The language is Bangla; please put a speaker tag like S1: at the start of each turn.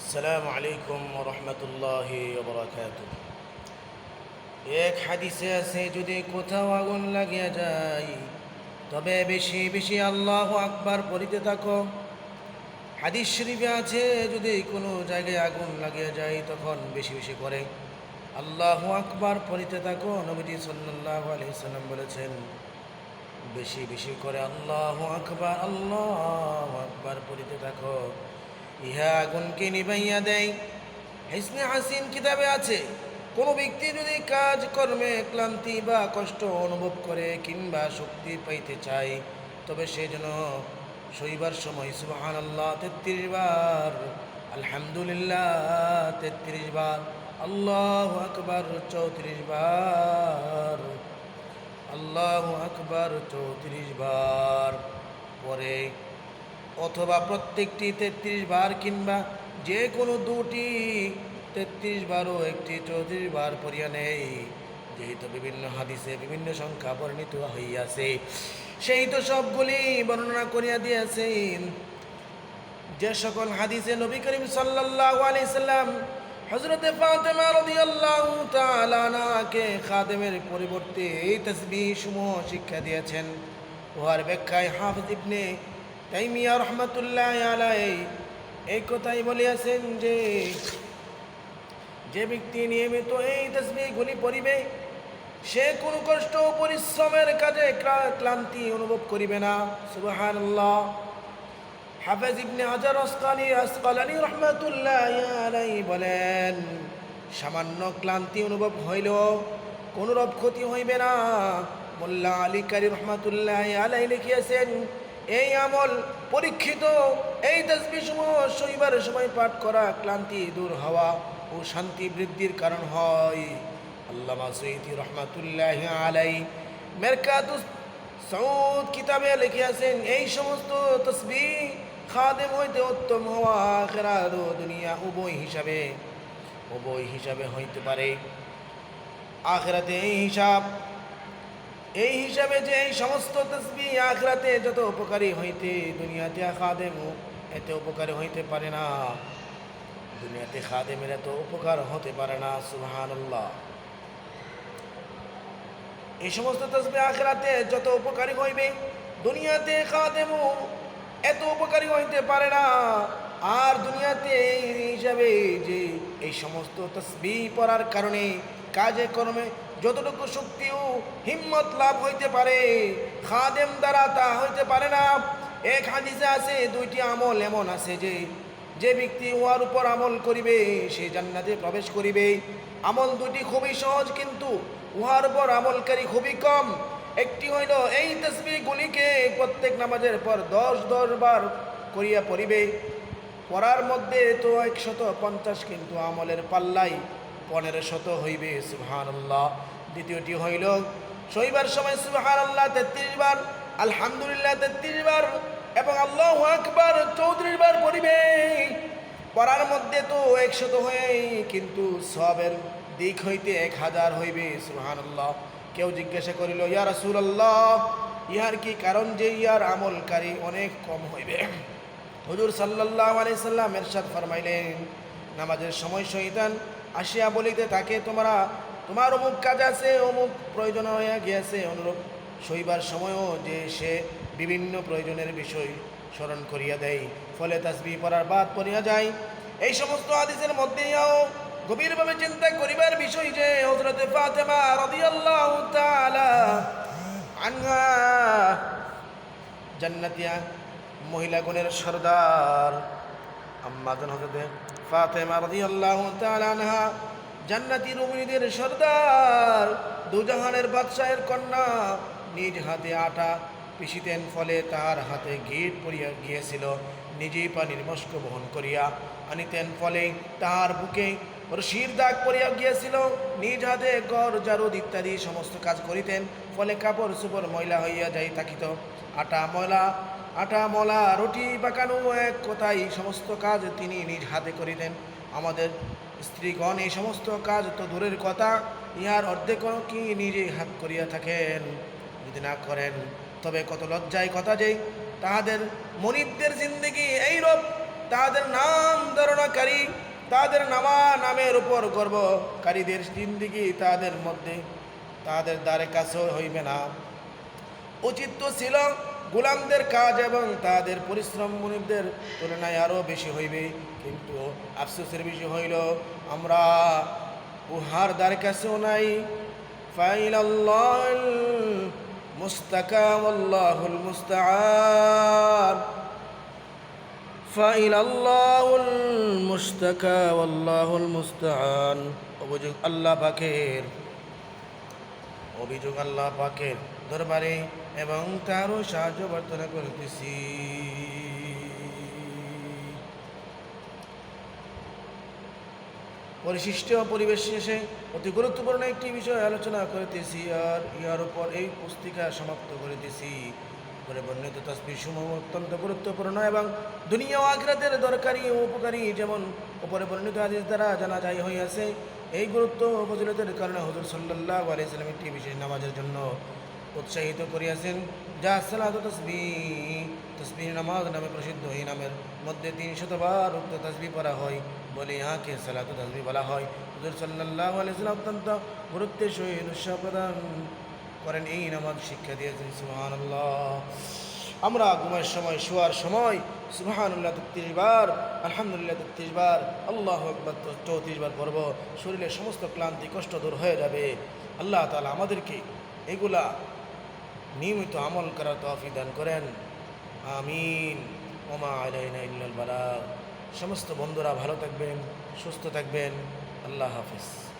S1: আসসালামু আলাইকুম রহমতুল্লাহ বরাকাত এক হাদিসে আছে, যদি কোথাও আগুন লাগিয়া যায়, তবে বেশি বেশি আল্লাহ আকবার পড়িতে থাকো। হাদিস শরীফে আছে, যদি কোনো জায়গায় আগুন লাগিয়া যায়, তখন বেশি বেশি করে। আল্লাহ আকবার পড়িতে থাকো, নবীজি সাল্লাহ আলহিসাল্লাম বলেছেন, বেশি বেশি করে আল্লাহ আকবার আল্লাহ আকবার পড়িতে থাকো। ইহা আগুনকে নিবাইয়া দেয়। হিসনে হাসিন কিতাবে আছে, কোনো ব্যক্তি যদি কাজ, কর্মে ক্লান্তি বা কষ্ট অনুভব করে কিংবা শক্তি পাইতে চায়, তবে সে যেন শৈবার সময় সুবাহান আল্লাহ তেত্রিশ বার, আলহামদুলিল্লাহ তেত্রিশ বার, আল্লাহ আকবার চৌত্রিশ বার, আল্লাহ আকবার চৌত্রিশ বার পরে অথবা প্রত্যেকটি তেত্রিশ বার কিংবা যে কোনো দুটি তেত্রিশ বারও একটি চৌত্রিশ বার পরিয়া নেই। যেহেতু বিভিন্ন হাদিসে বিভিন্ন সংখ্যা বর্ণিত হইয়াছে, সেই তো সবগুলি বর্ণনা করিয়া দিয়েছেন। যে সকল হাদিসে নবী করিম সাল্লাল্লাহু আলাইহি সাল্লাম হযরতে ফাতেমা রাদিয়াল্লাহু তাআলা খাদেমের পরিবর্তে এই তাসবিহ সমূহ শিক্ষা দিয়েছেন। উহার ব্যাখ্যায় হাফিজ ইবনে তাইমিয়া রহমাতুল্লাহ আলাইহি, এই কথাই বলিয়াছেন যে যে ব্যক্তি নিয়মিত এই তসবিহগুলি পড়িবে, সে কোনো কষ্ট পরিশ্রমের কাজে ক্লান্তি অনুভব করিবে না। সুবহানাল্লাহ। হাফেজ ইবনে হাজার আসকানি, আসকালানি রহমাতুল্লাহ বলেন, সামান্য ক্লান্তি অনুভব হইলেও কোনো রব ক্ষতি হইবে না। মোল্লা আলী কারি রহমাতুল্লাহ আলাই লিখিয়েছেন এই আমল পরীক্ষিত, এই তসবি সমূহ শৈবার সময় পাঠ করা, ক্লান্তি দূর হওয়া ও শান্তি বৃদ্ধির কারণ হয়। আল্লামা সৈয়দি রহমাতুল্লাহ আলাই মেরকাতুস সৌদ কিতাবে লিখিয়াছেন এই সমস্ত তসবি খাদেম হইতে উত্তম হওয়া ও দুনিয়া উভয় হিসাবে উভয় হিসাবে হইতে পারে। আখেরাতে এই হিসাব এই হিসাবে যে এই সমস্ত তসবি আখরাতে যত উপকারী হইতে দুনিয়াতে খাদেম, এত উপকারী হইতে পারে না। দুনিয়াতে খাদেমের এত উপকার হতে পারে না, সুবহানাল্লাহ। এই সমস্ত তসবি আখরাতে যত উপকারী হইবে, দুনিয়াতে খাদেমও এত উপকারী হইতে পারে না। আর দুনিয়াতে এই হিসাবে যে এই সমস্ত তসবি পড়ার কারণে, কাজে কর্মে যতটুকু শক্তি ও হিম্মত লাভ হইতে পারে, খাদেম দ্বারা তা হইতে পারে না। এক হাদিসে আছে, দুইটি আমল এমন আছে যে যে ব্যক্তি উহার উপর আমল করিবে, সে জান্নাতে প্রবেশ করিবে। আমল দুটি খুবই সহজ, কিন্তু উহার উপর আমলকারী খুবই কম। একটি হইল এই তসবিগুলিকে প্রত্যেক নামাজের পর দশ দশ বার করিয়া পড়িবে। পড়ার মধ্যে তো একশত পঞ্চাশ, কিন্তু আমলের পাল্লাই পনেরো শত হইবে সুহান আল্লাহ দ্বিতীয়টি হইল শৈবার সময় সুহান আল্লাহ তেত্রিশ বার, আলহামদুলিল্লাহ তেত্রিশ বার এবং আল্লাহ আকবার চৌত্রিশ বার পড়িবে। পড়ার মধ্যে তো একশত হয়ে, কিন্তু সবের দিক হইতে এক হাজার হইবে সুহান আল্লাহ কেউ জিজ্ঞাসা করিল, ইয়া রাসুল আল্লাহ ইহার কি কারণ যে ইয়ার আমলকারী অনেক কম হইবে? হুজুর সাল্লাল্লাহু আলাইহি সাল্লাম এরশাদ ফরমাইলেন, নামাজের সময় শহীদান আসিয়া বলিতে তাকে তোমরা তোমার অমুক কাজ আছে, অমুক প্রয়োজন হইয়া গিয়াছে, অনুরূপ শৈবার সময়ও যে সে বিভিন্ন প্রয়োজনের বিষয় স্মরণ করিয়া দেয়, ফলে তাসবি পড়ার বাদ পড়িয়া যায়। এই সমস্ত হাদিসের মধ্যেও গভীরভাবে চিন্তা করিবার বিষয় যে হযরতে ফাতেমা রাদিয়াল্লাহু তাআলা আনহা জান্নাতিয়া মহিলাগণের সর্দার আম্মাজন হজরতে ফাতেমা রাদিয়াল্লাহু তাআলা আনহা জান্নাতি রুমিনীদের সর্দার, দুজাহানের বাদশাহের কন্যা নিজ হাতে আটা পিসিতেন ফলে তার হাতে গিট পড়িয়া গিয়েছিল। নিজেই পানির মস্ক বহন করিয়া আনিতেন ফলে তাহার বুকে রশির দাগ পড়িয়া গিয়েছিল। নিজ হাতে গড়, জারুদ ইত্যাদি সমস্ত কাজ করিতেন, ফলে কাপড় চোপড় ময়লা হইয়া যাই থাকিত। আটা, ময়লা, আটা মলা রুটি পাকানো এক কথাই সমস্ত কাজ তিনি নিজ হাতে করিতেন। আমাদের স্ত্রীগণ, এই সমস্ত কাজ তো দূরের কথা। ইহার অর্ধেকও কি নিজে হাত করিয়া থাকেন? যদি না করেন, তবে কত লজ্জায় কথা যে তাহাদের মনিবদের জিন্দগি এইরূপ। তাহাদের নাম ধারণাকারী তাদের নামা নামের উপর গর্বকারীদের জিন্দিগি তাদের মধ্যে তাদের দ্বারে কাছেও হইবে না। উচিত তো ছিল গোলামদের কাজ এবং তাদের পরিশ্রম মুনিবদের তুলনায় আরও বেশি হইবে। কিন্তু আফসোসের বেশি হইল, আমরা উহার দ্বার কাছেও নাই। ফাইল মুস্তাকাম আল্লাহুল মুস্তাআন। ফাইল আল্লাহুল মুস্তাকা আল্লাহুল মুস্তাআন। অভিযোগ আল্লাহ পাকের, অভিযোগ আল্লাহ পাকের দরবারে এবং তারও সাহায্য প্রার্থনা করতেছি। পরিশিষ্ট পরিবেশ শেষে অতি গুরুত্বপূর্ণ একটি বিষয় আলোচনা করিতেছি আর ইয়ার উপর এই পুস্তিকা সমাপ্ত করিতেছি। করে বর্ণিত তসবির সমূহ অত্যন্ত গুরুত্বপূর্ণ এবং দুনিয়া আখরাতের দরকারি ও উপকারী যেমন উপরে বর্ণিত আদেশ দ্বারা জানা যায় হইয়াছে, এই গুরুত্ব ও ফজিলতের কারণে হজুর সাল্লাহ আলাইসালাম একটি বিশেষ নামাজের জন্য উৎসাহিত করিয়াছেন। যা সালাদ তসবি তসবি নামাজ নামে প্রসিদ্ধ। এই নামের মধ্যে তিন শতবার উক্ত তসবি পড়া হয় বলে ইহাকে সালাত তসবি বলা হয়। হুজুর সাল্লাহ আলাইসালাম অত্যন্ত গুরুত্বের সহিত উৎসাহ প্রদান করেন। এই নামাজ শিক্ষা দিয়েছেন। সুহান আমরা ঘুমের সময়, শোয়ার সময় সুবহানুল্লাহ তেত্রিশ বার, আলহামদুলিল্লাহ তেত্রিশ বার, আল্লাহ আকবর চৌত্রিশ বার পর্ব শরীরের সমস্ত ক্লান্তি, কষ্ট দূর হয়ে যাবে। আল্লাহ তালা আমাদেরকে এগুলা নিয়মিত আমল করার তফি দান করেন। আমিন। ওমা আলাইনা ইল্লাল বালা। সমস্ত বন্ধুরা ভালো থাকবেন, সুস্থ থাকবেন। আল্লাহ হাফিজ।